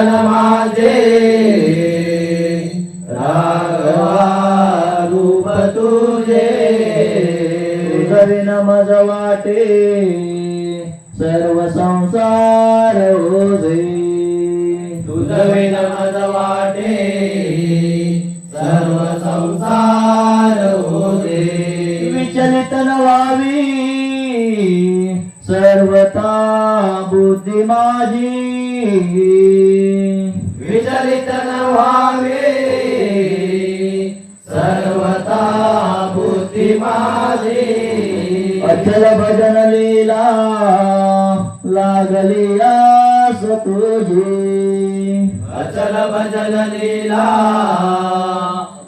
मन माझे राघवा रूप तुझे तुझे नमज वाटे सर्व संसार ओझे। तुझ विनमद वाटे सर्व संसार होते विचलित न व्हावी सर्वता बुद्धी माझी अचल भजन लीला लागली आस तुझी. अचल भजन लीला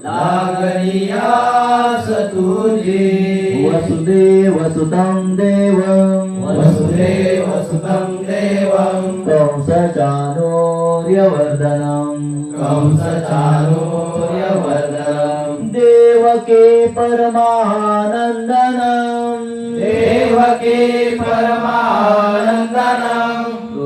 लागलियास तुझी. वसुदेव सुतं देवं. वसुदेव सुतं देवं. कंसचानूर्यवर्धनम्. कंसचाणूर्यवर्धनम् देवके परमानन्दनम्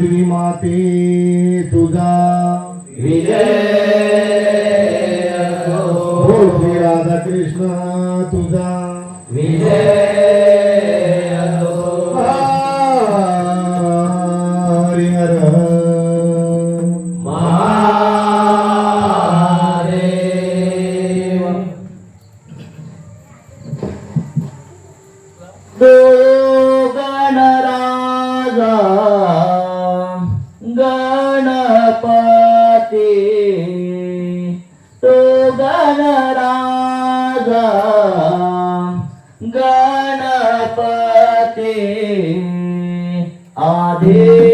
देवी माते तुझा. विजय. हो राधा कृष्ण तुझा. गणराजा गणपती आधी